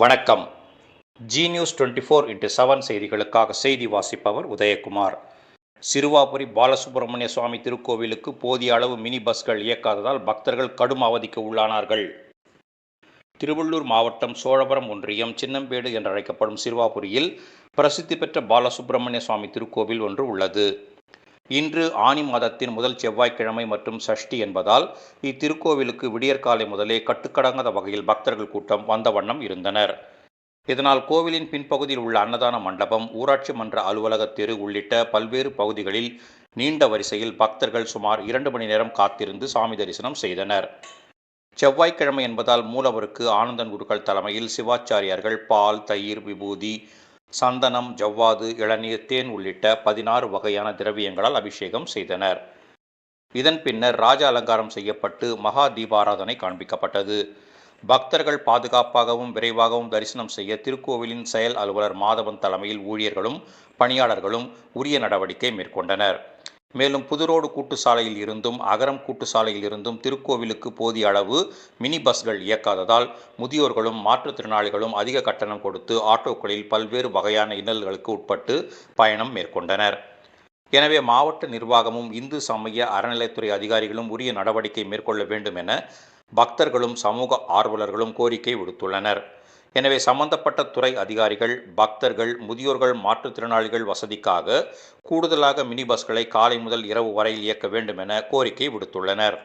வணக்கம். Zee news twenty four into seven செய்திகளுக்காக செய்தி வாசிப்பவர் உதயகுமார். சிறுவாபுரி பாலசுப்பிரமணிய சுவாமி திருக்கோவிலுக்கு போதிய அளவு மினி பஸ்கள் இயக்காததால் பக்தர்கள் கடும் அவதிக்கு உள்ளானார்கள். திருவள்ளூர் மாவட்டம் சோழபுரம் ஒன்றியம் சின்னம்பேடு என்று அழைக்கப்படும் சிறுவாபுரியில் பிரசித்தி பெற்ற பாலசுப்பிரமணிய சுவாமி திருக்கோவில் ஒன்று உள்ளது. இன்று ஆனி மாதத்தின் முதல் செவ்வாய்க்கிழமை மற்றும் சஷ்டி என்பதால் இத்திருக்கோவிலுக்கு விடியற்காலை முதலே கட்டுக்கடங்காத வகையில் பக்தர்கள் கூட்டம் வந்த வண்ணம் இருந்தனர். இதனால் கோவிலின் பின்பகுதியில் உள்ள அன்னதான மண்டபம் ஊராட்சி மன்ற அலுவலக தெரு உள்ளிட்ட பல்வேறு பகுதிகளில் நீண்ட வரிசையில் பக்தர்கள் சுமார் இரண்டு மணி நேரம் காத்திருந்து சாமி தரிசனம் செய்தனர். செவ்வாய்க்கிழமை என்பதால் மூலவருக்கு ஆனந்தன் குருக்கள் தலைமையில் சிவாச்சாரியார்கள் பால் தயிர் விபூதி சந்தனம் ஜவ்வாது இளநீர் தேன் உள்ளிட்ட பதினாறு வகையான திரவியங்களால் அபிஷேகம் செய்தனர். இதன் பின்னர் ராஜ அலங்காரம் செய்யப்பட்டு மகா தீபாராதனை காண்பிக்கப்பட்டது. பக்தர்கள் பாதுகாப்பாகவும் விரைவாகவும் தரிசனம் செய்ய திருக்கோவிலின் செயல் அலுவலர் மாதவன் தலைமையில் ஊழியர்களும் பணியாளர்களும் உரிய நடவடிக்கை மேற்கொண்டனர். மேலும் புதுரோடு கூட்டுச்சாலையில் இருந்தும் அகரம் கூட்டுச்சாலையில் இருந்தும் திருக்கோவிலுக்கு போதிய அளவு மினி பஸ்கள் இயக்காததால் முதியோர்களும் மாற்றுத்திறனாளிகளும் அதிக கட்டணம் கொடுத்து ஆட்டோக்களில் பல்வேறு வகையான இன்னல்களுக்கு உட்பட்டு பயணம் மேற்கொண்டனர். எனவே மாவட்ட நிர்வாகமும் இந்து சமய அறநிலைத்துறை அதிகாரிகளும் உரிய நடவடிக்கை மேற்கொள்ள வேண்டும் என பக்தர்களும் சமூக ஆர்வலர்களும் கோரிக்கை விடுத்துள்ளனர். எனவே சம்பந்தப்பட்ட துறை அதிகாரிகள் பக்தர்கள் முதியோர்கள் மாற்றுத்திறனாளிகள் வசதிக்காக கூடுதலாக மினி பஸ்களை காலை முதல் இரவு வரையில் இயக்க வேண்டும் என கோரிக்கை விடுத்துள்ளனர்.